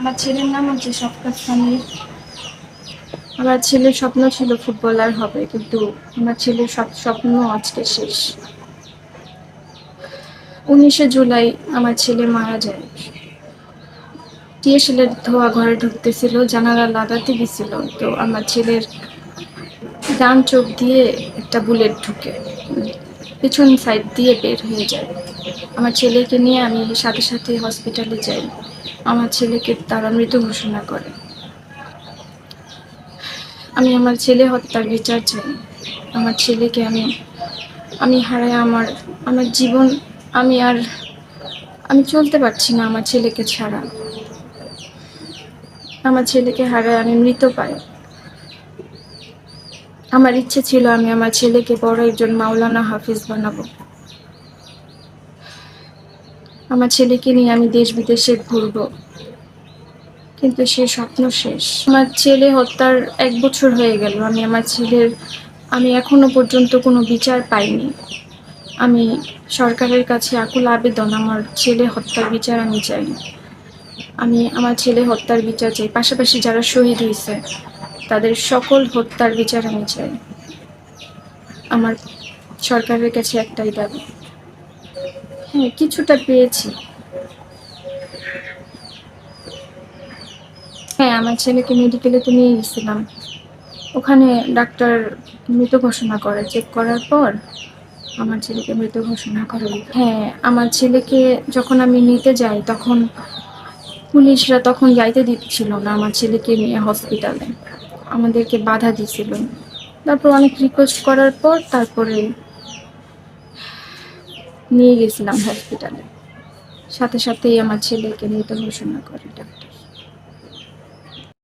আমার ছেলের নাম হচ্ছে শফকাত সামির আমার ছেলের স্বপ্ন ছিল ফুটবলার হবে, কিন্তু আমার ছেলের সব স্বপ্ন আজকে শেষ। উনিশে জুলাই আমার ছেলে মারা যায়। টিএসএলের ধোয়া ঘরে ঢুকতেছিল, জানালা লাগাতে গেছিল, তো আমার ছেলের ডান চোখ দিয়ে একটা বুলেট ঢুকে, পিছন সাইড দিয়ে বের হয়ে যায়। আমার ছেলেকে নিয়ে আমি সাথে সাথে হসপিটালে যাই। আমার ছেলেকে তারা মৃত ঘোষণা করে। আমি আমার ছেলে হত্যার বিচার চাই। আমার ছেলেকে আমি আমি হারাই আমার আমার জীবন, আমি আর, আমি চলতে পারছি না আমার ছেলেকে ছাড়া। আমার ছেলেকে হারায় আমি মৃত পাই। আমার ইচ্ছে ছিল আমি আমার ছেলেকে বড় একজন মাওলানা হাফিজ বানাবো। আমার ছেলেকে নিয়ে আমি দেশ বিদেশে ঘুরবো। কিন্তু সে স্বপ্ন শেষ। আমার ছেলে হত্যার এক বছর হয়ে গেল। আমি আমার ছেলের, আমি এখনও পর্যন্ত কোনো বিচার পাইনি। আমি সরকারের কাছে আকুল আবেদন, আমার ছেলে হত্যার বিচার আমি চাই। আমি আমার ছেলে হত্যার বিচার চাই। পাশাপাশি যারা শহীদ হয়েছে, তাদের সকল হত্যার বিচার আমি চাই। আমার সরকারের কাছে একটাই দাবি। হ্যাঁ কিছুটা পেয়েছি। হ্যাঁ আমার ছেলেকে মেডিকেলে তো নিয়ে গেছিলাম। ওখানে ডাক্তার মৃত ঘোষণা করে চেক করার পর আমার ছেলেকে মৃত ঘোষণা করে হ্যাঁ আমার ছেলেকে যখন আমি নিতে যাই, তখন পুলিশরা তখন যাইতে দিচ্ছিল না আমার ছেলেকে নিয়ে হসপিটালে আমাদেরকে বাধা দিছিল। তারপর অনেক রিকোয়েস্ট করার পর তারপরে নিয়ে গেছিলাম হসপিটালে সাথে সাথেই আমার ছেলেকে মৃত ঘোষণা করে ডাক্তার